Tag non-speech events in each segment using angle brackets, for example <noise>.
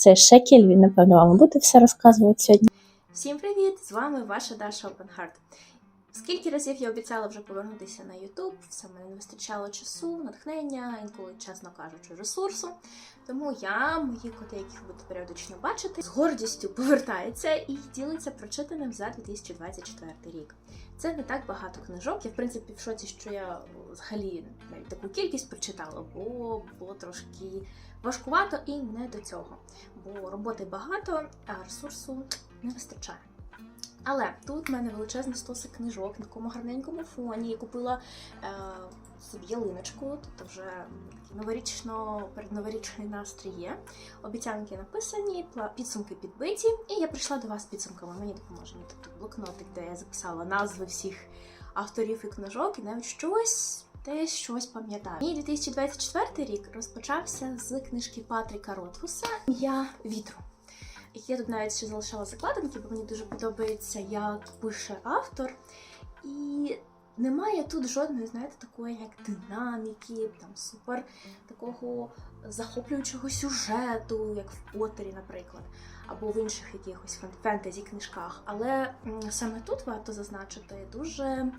Це Шекель, він, напевно, вам буде все розказувати сьогодні. Всім привіт! З вами ваша Даша Опенхарт. Скільки разів я обіцяла вже повернутися на YouTube, все мене не вистачало часу, натхнення, інколи, чесно кажучи, ресурсу. Тому я, мої коти, яких будете періодично бачити, з гордістю повертається і ділиться прочитаним за 2024 рік. Це не так багато книжок. Я в принципі в шоці, що я взагалі навіть таку кількість прочитала, бо було трошки важкувато і не до цього. Бо роботи багато, а ресурсу не вистачає. Але тут в мене величезний стосик книжок на такому гарненькому фоні. Я купила е, собі ялиночку, тобто вже новорічно передноворічний настрій є. Обіцянки написані, підсумки підбиті, і я прийшла до вас з підсумками. Мені допоможе мені тут блокнотик, де я записала назви всіх авторів і книжок, і навіть щось. Десь щось пам'ятаю. Мій 2024 рік розпочався з книжки Патріка Ротфуса Я вітру. Я тут навіть ще залишала закладинки, бо мені дуже подобається, як пише автор. І немає тут жодної, знаєте, такої як динаміки, там супер такого захоплюючого сюжету, як в Поттері, наприклад, або в інших якихось фен- фентезі книжках. Але саме тут варто зазначити дуже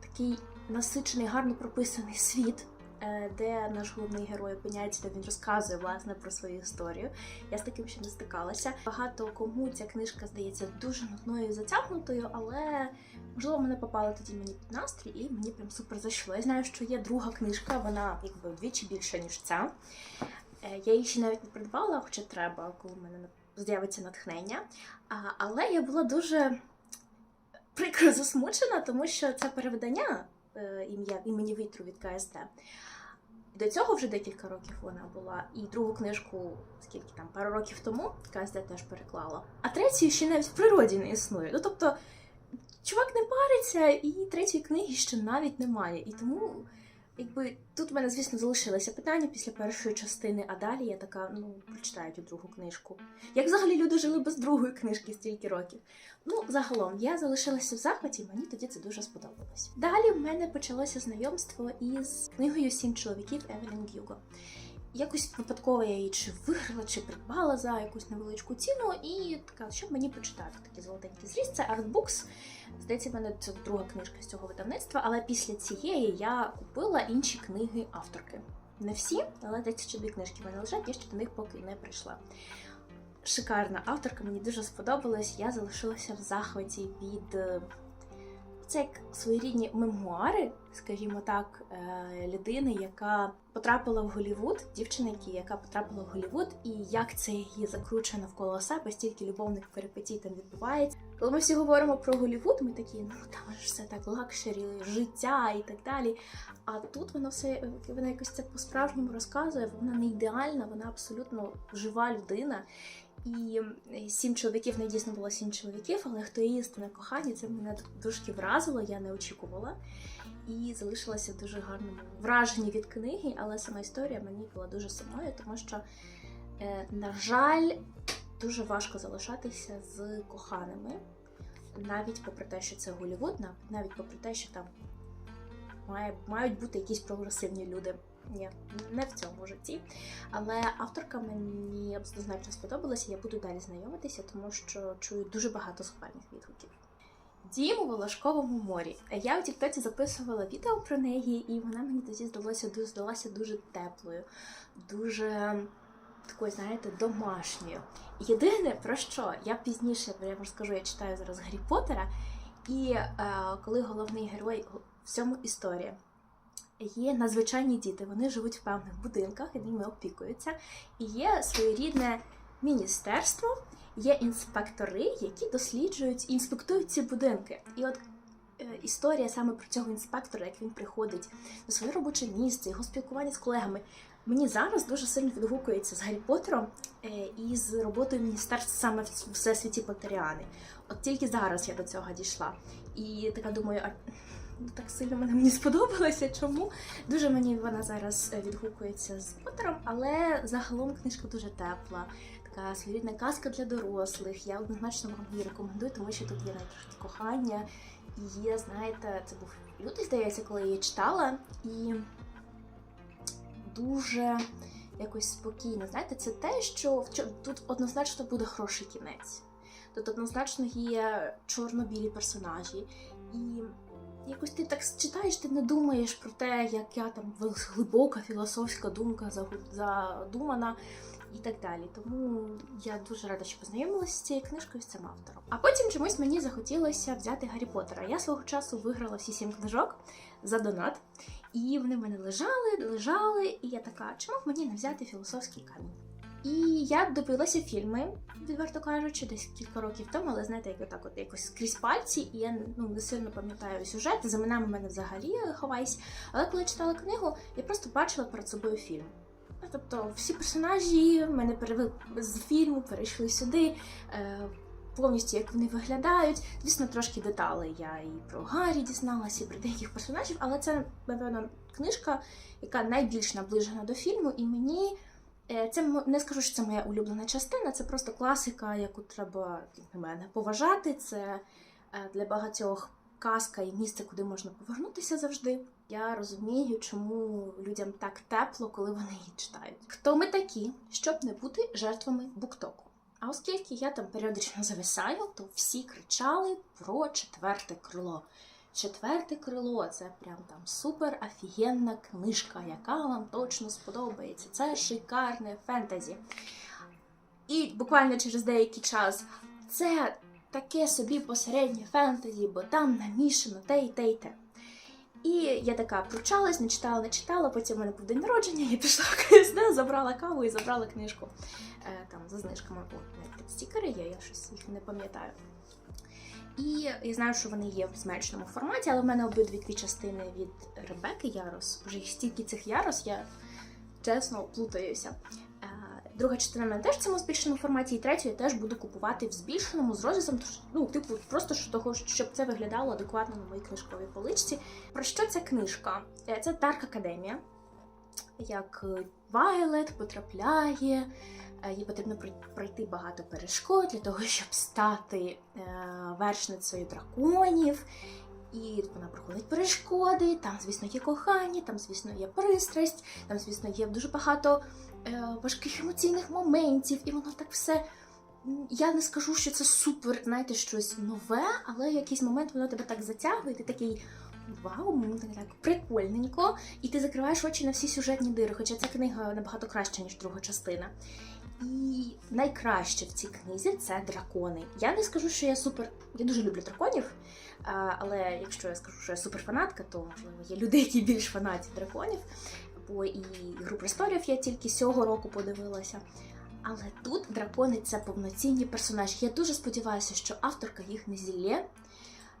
такий насичений, гарно прописаний світ. е, Де наш головний герой опиняється, де він розказує власне про свою історію. Я з таким ще не стикалася. Багато кому ця книжка здається дуже нудною і затягнутою, але можливо мене попала тоді мені під настрій, і мені прям супер зайшло. Я знаю, що є друга книжка, вона якби вдвічі більша, ніж ця. Е, Я її ще навіть не придбала, хоча треба, коли в мене з'явиться натхнення. Але я була дуже прикро засмучена, тому що це переведення ім'я імені вітру від КСД. До цього вже декілька років вона була, і другу книжку, скільки там, пару років тому, КСД теж переклала. А третю ще навіть в природі не існує. Ну тобто, чувак не париться, і третьої книги ще навіть немає. І тому, якби тут в мене, звісно, залишилося питання після першої частини, а далі я така, ну, прочитаю цю другу книжку. Як взагалі люди жили без другої книжки стільки років? Ну, загалом, я залишилася в захваті, мені тоді це дуже сподобалось. Далі в мене почалося знайомство із книгою Сім чоловіків Евелін Гюго. Якось випадково я її чи виграла, чи придбала за якусь невеличку ціну, і така, що б мені почитати? Такий золотенький зріз. Це Artbooks. Здається, в мене це друга книжка з цього видавництва, але після цієї я купила інші книги авторки. Не всі, але десь ще дві книжки в мене лежать, я ще до них поки не прийшла. Шикарна авторка, мені дуже сподобалась. Я залишилася в захваті від е, це як своєрідні мемуари, скажімо так, е, людини, яка потрапила в Голівуд, дівчинки, яка потрапила в Голівуд, і як це її закручено навколо себе, стільки любовних перипетій там відбувається. Коли ми всі говоримо про Голівуд, ми такі, ну там ж все так лакшері, життя і так далі. А тут воно все вона якось це по-справжньому розказує. Вона не ідеальна, вона абсолютно жива людина. І е, сім чоловіків не дійсно було сім чоловіків, але хто її істинне кохання, це мене трошки вразило, я не очікувала. І залишилася дуже гарному враженні від книги, але сама історія мені була дуже самою, тому що, е, на жаль, дуже важко залишатися з коханими, навіть попри те, що це Голлівуд, нав- навіть попри те, що там має, мають бути якісь прогресивні люди. Ні, не в цьому житті. Але авторка мені однозначно сподобалася, я буду далі знайомитися, тому що чую дуже багато схвальних відгуків. Дім у Волошковому морі. Я у Тіктоці записувала відео про неї, і вона мені тоді здалася, здалася дуже теплою, дуже такою, знаєте, домашньою. Єдине про що я пізніше, я вам скажу, я читаю зараз Гаррі Поттера, і е, коли головний герой в цьому історія. Є надзвичайні діти, вони живуть в певних будинках, і ними опікуються. І є своєрідне міністерство, є інспектори, які досліджують і інспектують ці будинки. І от е, історія саме про цього інспектора, як він приходить на своє робоче місце, його спілкування з колегами. Мені зараз дуже сильно відгукується з Гаррі Поттером е, і з роботою міністерства саме в всесвіті Поттеріани. От тільки зараз я до цього дійшла. І така думаю, а ну, так сильно вона мені <laughs> сподобалася. Чому? Дуже мені вона зараз е, відгукується з Поттером, але загалом книжка дуже тепла, така своєрідна казка для дорослих. Я однозначно вам її рекомендую, тому що тут є навіть кохання. І є, знаєте, це був лютий, здається, коли я її читала, і дуже якось спокійно. Знаєте, це те, що тут однозначно буде хороший кінець. Тут однозначно є чорно-білі персонажі. І якось ти так читаєш, ти не думаєш про те, яка там глибока філософська думка задумана і так далі. Тому я дуже рада, що познайомилася з цією книжкою з цим автором. А потім чомусь мені захотілося взяти Гаррі Поттера. Я свого часу виграла всі сім книжок за донат. І вони в мене лежали, лежали, і я така, чому б мені не взяти філософський камінь? І я дивилася фільми, відверто кажучи, десь кілька років тому, але знаєте, як отак от якось скрізь пальці, і я ну, не сильно пам'ятаю сюжет, за в мене взагалі ховайсь. Але коли читала книгу, я просто бачила перед собою фільм. Ну, Тобто всі персонажі мене перевели з фільму, перейшли сюди. Повністю як вони виглядають. Звісно, трошки деталей я і про Гаррі дізналася, і про деяких персонажів, але це, напевно, книжка, яка найбільш наближена до фільму, і мені е, це не скажу, що це моя улюблена частина, це просто класика, яку треба на мене поважати. Це е, для багатьох казка і місце, куди можна повернутися завжди. Я розумію, чому людям так тепло, коли вони її читають. Хто ми такі, щоб не бути жертвами буктоку? А оскільки я там періодично зависаю, то всі кричали про четверте крило. Четверте крило це прям там супер офігенна книжка, яка вам точно сподобається. Це шикарне фентезі. І буквально через деякий час це таке собі посереднє фентезі, бо там намішано те і те і те. І я така пручалась, не читала, не читала. Потім у мене був день народження, я пішла в КСД, забрала каву і забрала книжку. Е, там за знижками тут стікери є, я щось їх не пам'ятаю. І я знаю, що вони є в зменшеному форматі, але в мене обидві дві частини від Ребекки Ярос. Боже, їх стільки цих ярос, я чесно плутаюся. Друга частина мене теж в цьому збільшеному форматі, і третю я теж буду купувати в збільшеному з розрізом, ну, типу, просто того, щоб це виглядало адекватно на моїй книжковій поличці. Про що ця книжка? Е, Це Дарк Академія. Як Вайлет потрапляє, е, їй потрібно прой- пройти багато перешкод для того, щоб стати е, вершницею драконів. І вона проходить перешкоди, там, звісно, є кохання, там, звісно, є пристрасть, там, звісно, є дуже багато важких емоційних моментів, і воно так все. Я не скажу, що це супер, знаєте, щось нове, але в якийсь момент воно тебе так затягує, ти такий. Вау, мені так прикольненько, і ти закриваєш очі на всі сюжетні дири, хоча ця книга набагато краща, ніж друга частина. І найкраще в цій книзі це дракони. Я не скажу, що я супер. Я дуже люблю драконів, але якщо я скажу, що я суперфанатка, то можливо є люди, які більш фанаті драконів. Бо і гру престолів я тільки цього року подивилася. Але тут дракони це повноцінні персонажі. Я дуже сподіваюся, що авторка їх не зілє,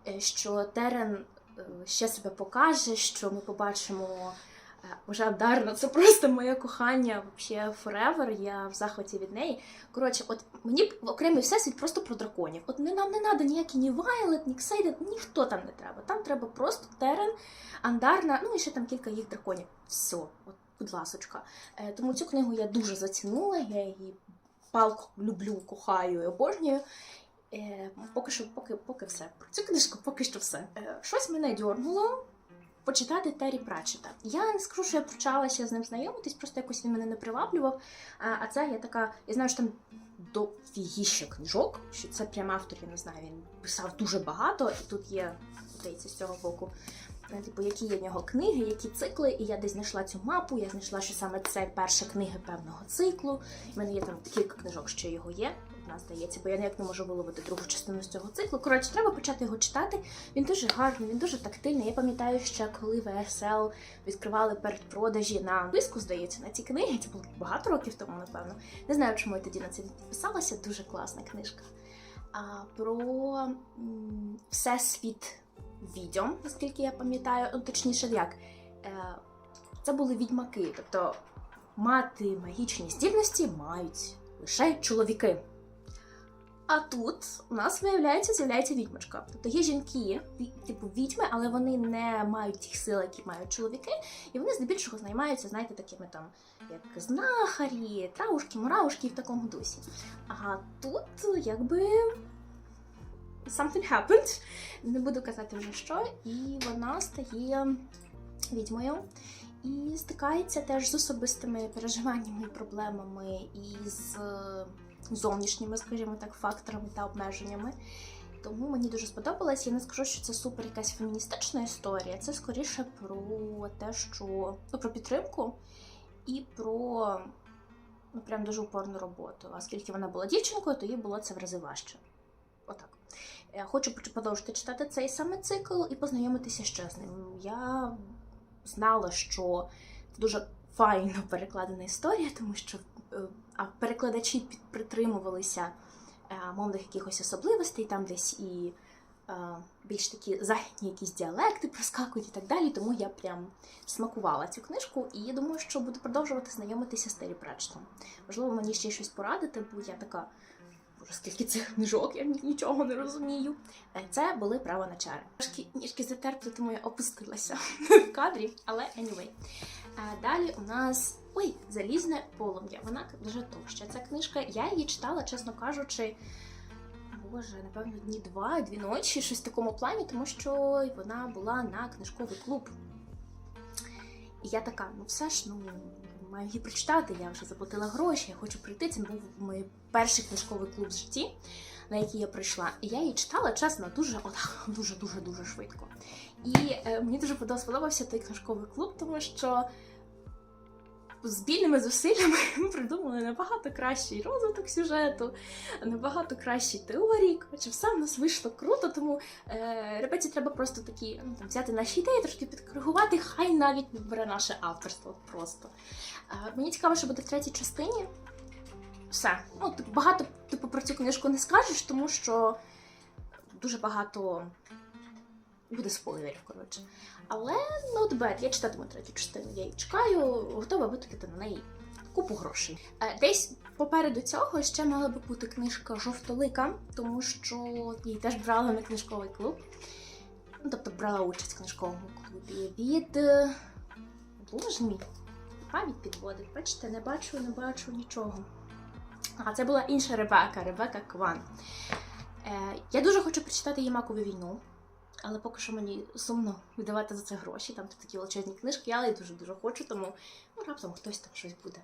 е, що Терен е, ще себе покаже, що ми побачимо. Е, Вже Дарна, це просто моє кохання вообще forever, Я в захваті від неї. Коротше, от мені б окремий всесвіт просто про драконів. От не нам не треба ніякі ні Вайлет, ні Ксейден, ніхто там не треба. Там треба просто Терен, Андарна, ну і ще там кілька їх драконів. Все, от, будь ласочка. Е, Тому цю книгу я дуже зацінула, я її палко люблю, кохаю і обожнюю. Е, поки що, поки, поки все. Про цю книжку поки що все. Е, щось мене дьорнуло почитати Террі Пратчета. Я не скажу, що я почалася з ним знайомитись, просто якось він мене не приваблював. А, це я така, я знаю, що там дофігіще книжок, що це прям автор, я не знаю, він писав дуже багато, і тут є, здається, з цього боку. е, Типу, які є в нього книги, які цикли, і я десь знайшла цю мапу, я знайшла, що саме це перша книга певного циклу. У мене є там кілька книжок, що його є. Одна здається, бо я ніяк не можу виловити другу частину з цього циклу. Коротше, треба почати його читати. Він дуже гарний, він дуже тактильний. Я пам'ятаю, ще коли ВСЛ відкривали передпродажі на виску, здається, на ці книги. Це було багато років тому, напевно. Не знаю, чому я тоді на це підписалася. Дуже класна книжка. А про всесвіт відьом, наскільки я пам'ятаю, ну точніше, як е, це були відьмаки, тобто мати магічні здібності мають лише чоловіки. А тут у нас виявляється, з'являється відьмачка. Тобто є жінки, типу відьми, але вони не мають тих сил, які мають чоловіки, і вони здебільшого займаються, знаєте, такими там, як знахарі, травушки, муравушки і в такому дусі. А тут якби something happened, не буду казати вже що, і вона стає відьмою. і стикається теж з особистими переживаннями і проблемами, і з зовнішніми, скажімо так, факторами та обмеженнями. Тому мені дуже сподобалось. Я не скажу, що це супер якась феміністична історія. Це скоріше про те, що ну, про підтримку і про ну, прям дуже упорну роботу. Оскільки вона була дівчинкою, то їй було це в рази важче. Отак. Я хочу продовжити читати цей саме цикл і познайомитися ще з ним. Я знала, що це дуже файно перекладена історія, тому що е, перекладачі притримувалися е, мовних якихось особливостей, там десь і е, більш такі західні якісь діалекти проскакують і так далі. Тому я прям смакувала цю книжку, і я думаю, що буду продовжувати знайомитися з Террі Пречтом. Можливо, мені ще щось порадити, бо я така. Боже, скільки цих книжок, я нічого не розумію. Е, Це були право на чари. Трошки ніжки затерпли, тому я опустилася в кадрі, але anyway. Е, Далі у нас ой, залізне полум'я. Вона дуже товща. Ця книжка. Я її читала, чесно кажучи. Боже, напевно, дні два, дві ночі, щось в такому плані, тому що вона була на книжковий клуб. І я така, ну все ж, ну маю її прочитати. Я вже заплатила гроші, я хочу прийти. Це був мій перший книжковий клуб в житті, на який я прийшла. І я її читала, чесно, дуже отак, <laughs> дуже, дуже, дуже швидко. І е, мені дуже подо- сподобався той книжковий клуб, тому що спільними зусиллями <laughs> ми придумали набагато кращий розвиток сюжету, набагато кращі теорії. Коротше, все в нас вийшло круто, тому е, ребеті треба просто такі ну, там, взяти наші ідеї, трошки підкоригувати, хай навіть не бере наше авторство просто. Е, мені цікаво, що буде в третій частині. Все. Ну, типу, багато типу, про цю книжку не скажеш, тому що дуже багато буде спойлерів, коротше. Але not. Я читатиму третю частину, я її чекаю, готова витратити на неї купу грошей. Е, Десь попереду цього ще мала би бути книжка Жовтолика, тому що її теж брала на книжковий клуб. Ну, тобто брала участь в книжковому клубі від. е, Боже мій, пам'ять підводить. Бачите, не бачу, не бачу нічого. А це була інша Ребека, Ребека Кван. Е, я дуже хочу прочитати її макову війну. Але поки що мені сумно видавати за це гроші, там такі величезні книжки, але я дуже-дуже хочу, тому ну, раптом хтось там щось буде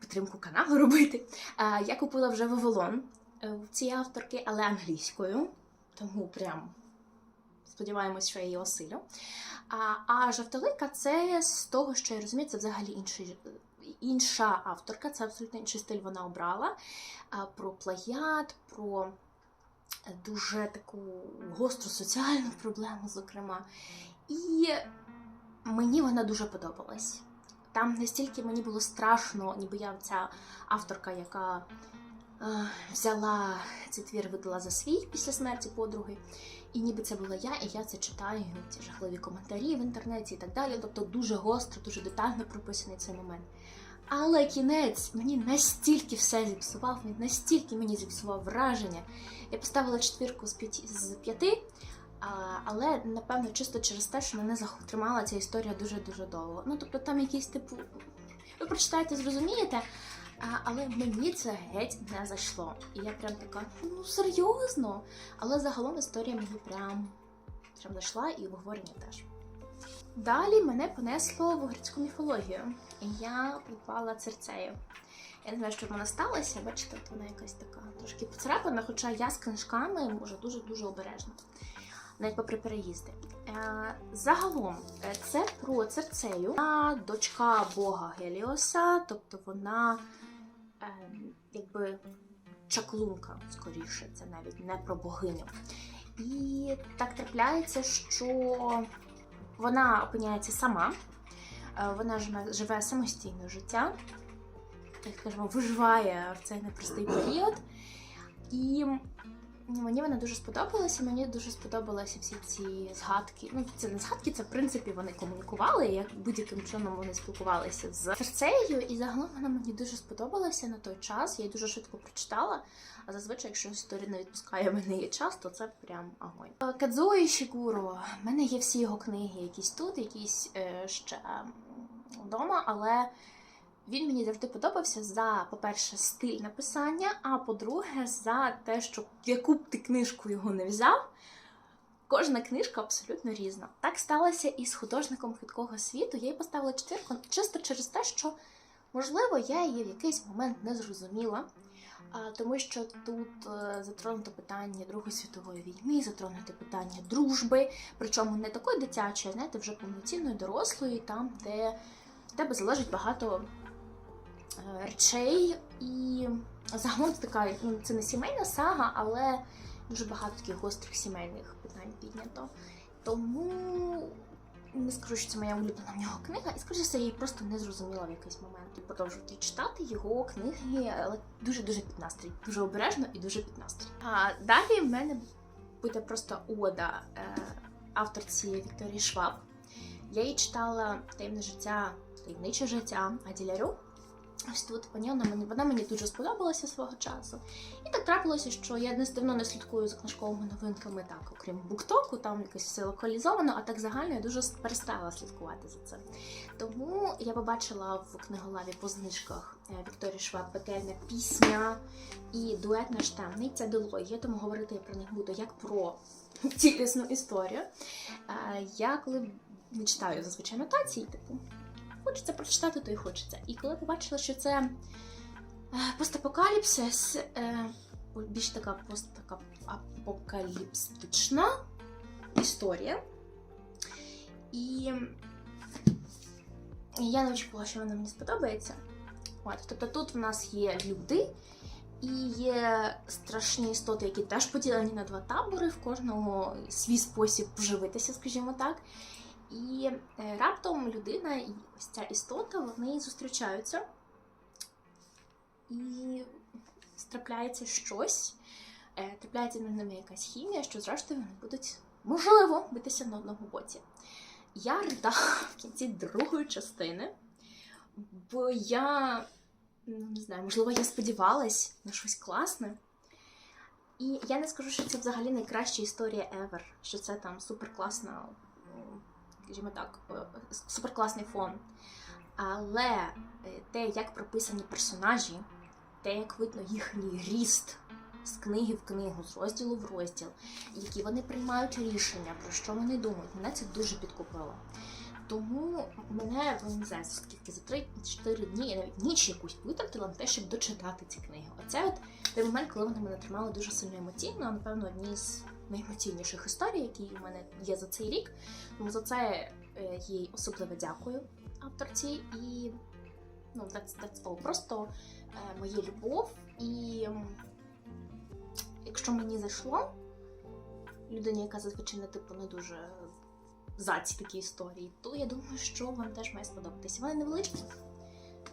підтримку каналу робити. А, я купила вже Вавилон е, цієї авторки, але англійською, тому прям сподіваємось, що я її осилю. А, а жовтолика це з того, що я розумію, це взагалі інший. Інша авторка, це абсолютно інший стиль вона обрала. Про плагіат, про дуже таку гостру соціальну проблему, зокрема. І мені вона дуже подобалась. Там настільки мені було страшно, ніби я ця авторка, яка е, взяла цей твір, видала за свій після смерті подруги. І ніби це була я, і я це читаю, ці жахливі коментарі в інтернеті і так далі. Тобто дуже гостро, дуже детально прописаний цей момент. Але кінець мені настільки все зіпсував, настільки мені зіпсував враження. Я поставила четвірку з п'яти з п'яти, але напевно чисто через те, що мене тримала ця історія дуже дуже довго. Ну тобто там якийсь типу. Ви прочитаєте, зрозумієте, а, але мені це геть не зайшло. І я прям така, ну серйозно. Але загалом історія мені прям, прям зайшла і обговорення теж. Далі мене понесло в грецьку міфологію. Я придбала церцею. Я не знаю, що вона сталося, бачите, от вона якась така трошки поцарапана, хоча я з книжками може дуже-дуже обережна, навіть попри переїзди. Е, загалом, е, це про церцею, вона дочка бога Геліоса, тобто вона е, якби чаклунка, скоріше, це навіть не про богиню. І так трапляється, що вона опиняється сама, е, вона живе, самостійне життя, як скажімо, виживає в цей непростий період. І мені вона дуже сподобалася. Мені дуже сподобалися всі ці згадки. Ну, це не згадки, це в принципі вони комунікували, як будь-яким чином вони спілкувалися з серцею. І загалом вона мені дуже сподобалася на той час. Я її дуже швидко прочитала. А зазвичай, якщо історія не відпускає мене є час, то це прям огонь. Е, Кадзуо Ішігуро. В мене є всі його книги, якісь тут, якісь е, ще вдома, але він мені завжди подобався за, по-перше, стиль написання, а по-друге, за те, що яку б ти книжку його не взяв, кожна книжка абсолютно різна. Так сталося і з художником хиткого світу. Я їй поставила четвірку чисто через те, що можливо я її в якийсь момент не зрозуміла. Тому що тут е, затронуто питання Другої світової війни, затронуто питання дружби, причому не такої дитячої, знаєте, вже повноцінної дорослої, там, де тебе залежить багато речей, і загалом це така, ну це не сімейна сага, але дуже багато таких гострих сімейних питань піднято. Тому не скажу, що це моя улюблена в нього книга, і скоріше все, я її просто не зрозуміла в якийсь момент. І продовжувати читати його книги, але дуже-дуже під настрій. Дуже обережно і дуже під настрій. А далі в мене буде просто ода е, авторці Вікторії Шваб. Я її читала таємне життя, таємниче життя Аділярю. Ось тут вона мені, вона мені дуже сподобалася свого часу. І так трапилося, що я не давно не слідкую за книжковими новинками, так, окрім буктоку, там якось все локалізовано, а так загально я дуже перестала слідкувати за цим. Тому я побачила в книголаві по знижках е, Вікторії Шваб пекельна пісня і дует наш темний. Це дилогія, тому говорити я про них буду як про цілісну історію. Е, Я коли не читаю зазвичай нотації, типу, хочеться прочитати, то й хочеться. І коли побачила, що це е, постапокаліпсис, е, більш така постапокаліпстична історія. І я не очікувала, що вона мені сподобається. От, тобто тут в нас є люди, і є страшні істоти, які теж поділені на два табори, в кожного свій спосіб поживитися, скажімо так. І е, раптом людина і ось ця істота вони зустрічаються, і трапляється щось, е, трапляється між ними якась хімія, що зрештою вони будуть можливо битися на одному боці. Я ридала в кінці другої частини, бо я ну, не знаю, можливо, я сподівалась на щось класне. І я не скажу, що це взагалі найкраща історія ever, що це там суперкласна скажімо так, е, суперкласний фон. Але е, те, як прописані персонажі, те, як видно їхній ріст з книги в книгу, з розділу в розділ, які вони приймають рішення, про що вони думають, мене це дуже підкупило. Тому мене ну, не знаю, скільки за 3-4 дні я навіть ніч якусь витратила на те, щоб дочитати ці книги. Оце от той момент, коли вони мене тримали дуже сильно емоційно, напевно, одні з найемоційніших історій, які в мене є за цей рік. Тому за це е, їй особливо дякую авторці. І ну, that's, that's all. просто е, моя любов. І якщо мені зайшло, людині, яка зазвичай не типу не дуже за ці такі історії, то я думаю, що вам теж має сподобатися. Вони невеличкі,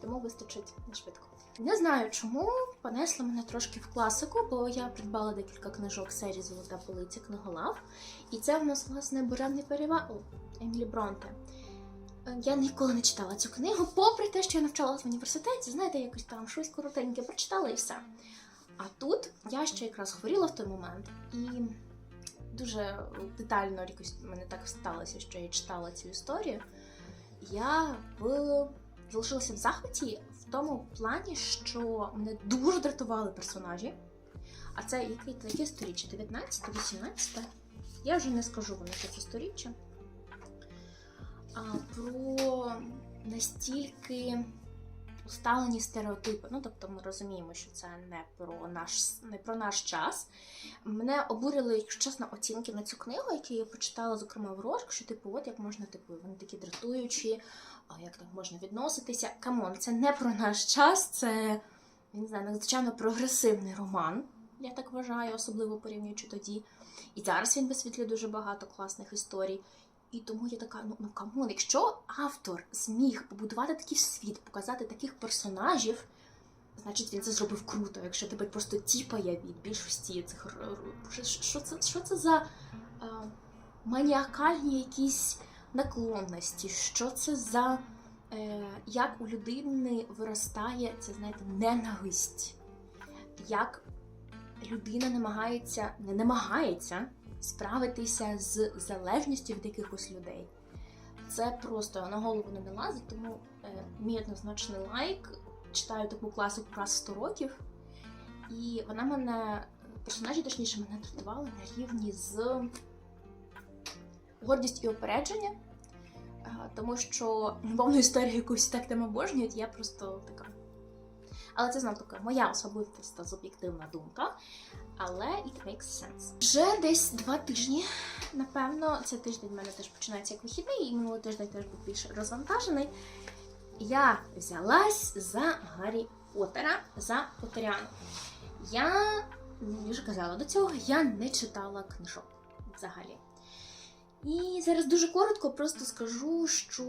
тому вистачить не швидко. Не знаю чому понесло мене трошки в класику, бо я придбала декілька книжок серії Золота полиця книголав. І це в нас, власне, буремний перевал Емілі Бронте. Е, Я ніколи не читала цю книгу, попри те, що я навчалася в університеті, знаєте, якось там щось коротеньке прочитала і все. А тут я ще якраз хворіла в той момент і дуже детально якось мене так сталося, що я читала цю історію. Я в... залишилася в захваті в тому плані, що мене дуже дратували персонажі. А це який яке сторіччя? 19, 18? Я вже не скажу вам, яке це сторіччя. А, про настільки усталені стереотипи. Ну, тобто ми розуміємо, що це не про наш не про наш час. Мене обурили, якщо чесно, оцінки на цю книгу, які я почитала, зокрема в Рожк, що типу, от як можна, типу, вони такі дратуючі, а як так можна відноситися. Камон, це не про наш час, це не знаю, надзвичайно прогресивний роман. Я так вважаю, особливо порівнюючи тоді. І зараз він висвітлює дуже багато класних історій. І тому я така, ну ну камон, якщо автор зміг побудувати такий світ, показати таких персонажів, значить він це зробив круто. Якщо тебе просто тіпає від більшості цих що це, що це за е, маніакальні якісь наклонності? Що це за е, як у людини виростає це, знаєте, ненависть? Як людина намагається, не намагається справитися з залежністю від якихось людей. Це просто на голову не налазить, тому е, мій однозначний лайк. Читаю таку класику раз 100 років, і вона мене, персонажі, точніше, мене дратували на рівні з гордість і опередження, е, тому що повну історію якусь так там обожнюють, я просто така. Але це знов таки моя особиста суб'єктивна думка. Але it makes sense. Вже десь два тижні, напевно, цей тиждень в мене теж починається як вихідний, і минулий тиждень теж був більш розвантажений. Я взялась за Гаррі Поттера, за Поттеріану. Я я вже казала до цього, я не читала книжок взагалі. І зараз дуже коротко просто скажу, що,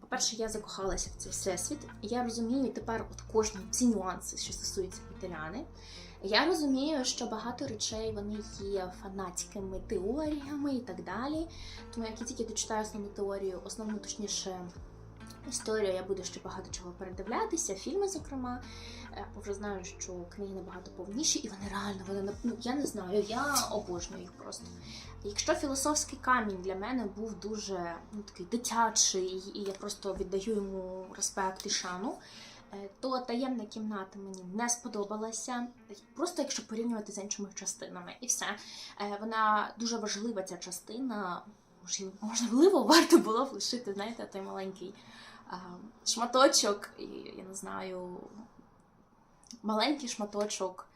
по-перше, я закохалася в цей всесвіт. Я розумію тепер от кожні всі нюанси, що стосуються Поттеріани. Я розумію, що багато речей вони є фанатськими теоріями і так далі. Тому як я тільки дочитаю основну теорію, основну точніше історію, я буду ще багато чого передивлятися, фільми, зокрема. Е, вже знаю, що книги набагато повніші, і вони реально, вони ну, я не знаю, я обожнюю їх просто. Якщо філософський камінь для мене був дуже ну, такий дитячий, і я просто віддаю йому респект і шану, е, то таємна кімната мені не сподобалася. Просто якщо порівнювати з іншими частинами, і все. Е, Вона дуже важлива ця частина. Можливо, варто було б лишити, знаєте, той маленький шматочок, і я не знаю, маленький шматочок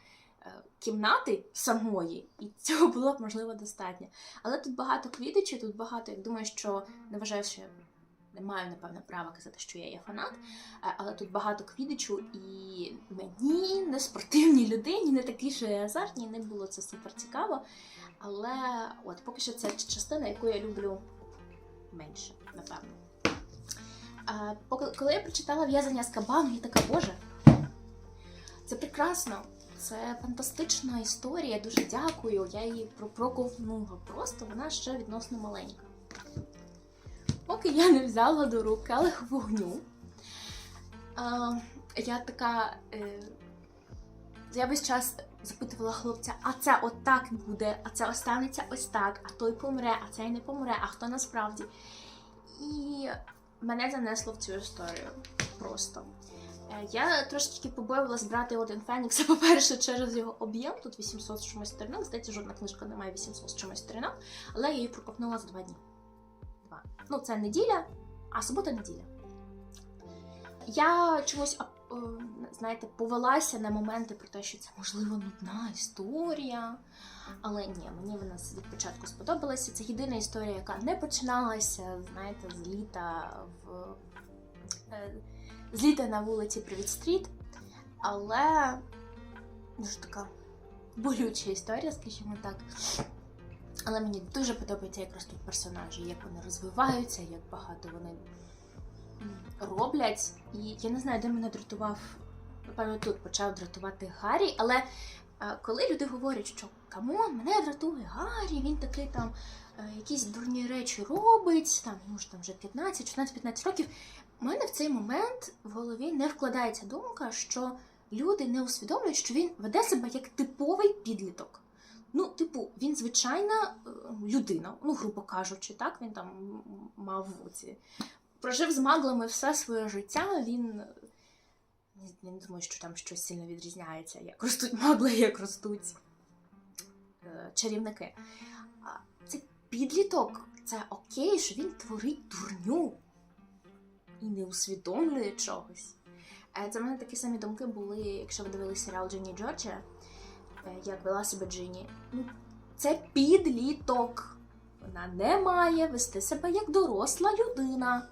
е, кімнати самої, і цього було б можливо достатньо. Але тут багато квіточі, тут багато, я думаю, що не вважаю, що я не маю, напевно, права казати, що я є фанат, е, але тут багато квідичу, і мені, не спортивній людині, не такій же азартній, не було це супер цікаво. Але от поки що це частина, яку я люблю менше, напевно. А, коли я прочитала в'язання з кабану, я така, боже, це прекрасно. Це фантастична історія, дуже дякую. Я її про- проковтнула просто, вона ще відносно маленька. Поки я не взяла до рук келих вогню, я така. Е, я весь час запитувала хлопця, а це от буде, а це останеться ось так, а той помре, а цей не помре, а хто насправді. І мене занесло в цю історію просто. Е, Я трошечки побоювалась брати один Фенікса, <laughs> по-перше, через його об'єм. Тут 800 з чимось сторінок. Здається, жодна книжка не має 800 з чимось сторінок, але я її проковтнула за два дні. Два. Ну, це неділя, а субота-неділя. Я чомусь, е, знаєте, повелася на моменти про те, що це можливо нудна історія. Але ні, мені вона від початку сподобалася. Це єдина історія, яка не починалася, знаєте, з літа в е, з літа на вулиці Привіт Стріт. Але дуже така болюча історія, скажімо так. Але мені дуже подобається, як ростуть персонажі, як вони розвиваються, як багато вони роблять. І я не знаю, де мене дратував. Напевно, тут почав дратувати Гаррі, але коли люди говорять, що камон, мене дратує Гаррі, він такий там е, якісь дурні речі робить, там йому ж там вже 15, 14-15 років. У мене в цей момент в голові не вкладається думка, що люди не усвідомлюють, що він веде себе як типовий підліток. Ну, типу, він звичайна е, людина, ну, грубо кажучи, так, він там мав ці. Прожив з маглами все своє життя, він. е, Я не думаю, що там щось сильно відрізняється, як ростуть магли, як ростуть е, чарівники. Це підліток, це окей, що він творить дурню і не усвідомлює чогось. Е, Це в мене такі самі думки були, якщо ви дивилися серіал Джині Джорджія, е, як вела себе Джині. Ну, це підліток. Вона не має вести себе як доросла людина.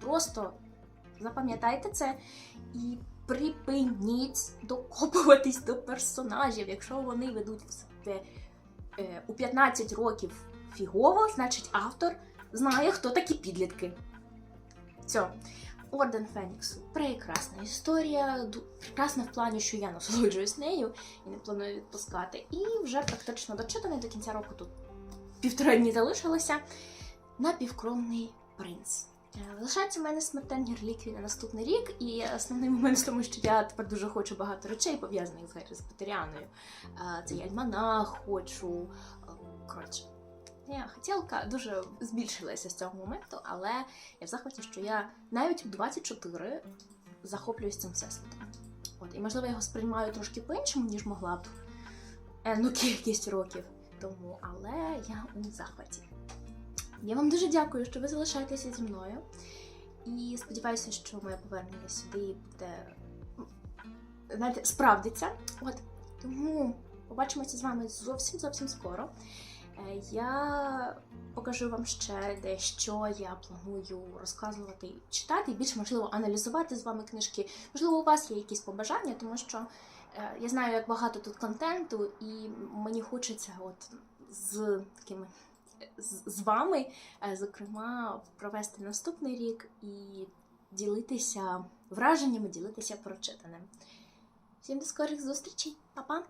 Просто запам'ятайте це і припиніть докопуватись до персонажів. Якщо вони ведуть себе е, у 15 років фігово, значить автор знає, хто такі підлітки. Все. Орден Феніксу. Прекрасна історія, прекрасна в плані, що я насолоджуюсь нею і не планую відпускати. І вже практично дочитаний до кінця року тут півтора дні залишилося. Напівкровний принц. Е, Лишається в мене смертельні реліквії на наступний рік, і основний момент в тому, що я тепер дуже хочу багато речей пов'язаних з Гаррі з Потеряною. Е, Це я альманах хочу. е, Коротше, моя хотілка дуже збільшилася з цього моменту, але я в захваті, що я навіть у 24 захоплююсь цим всесвітом. От, і можливо, я його сприймаю трошки по-іншому, ніж могла б е, ну, <laughs> кількість років тому, але я у захваті. Я вам дуже дякую, що ви залишаєтеся зі мною. І сподіваюся, що моє повернення сюди буде знаєте, справдиться. От тому побачимося з вами зовсім зовсім скоро. Е, Я покажу вам ще дещо я планую розказувати, читати, і більш можливо аналізувати з вами книжки. Можливо, у вас є якісь побажання, тому що е, я знаю, як багато тут контенту, і мені хочеться от з такими з, вами, е, зокрема, провести наступний рік і ділитися враженнями, ділитися прочитаним. Всім до скорих зустрічей, Па-па!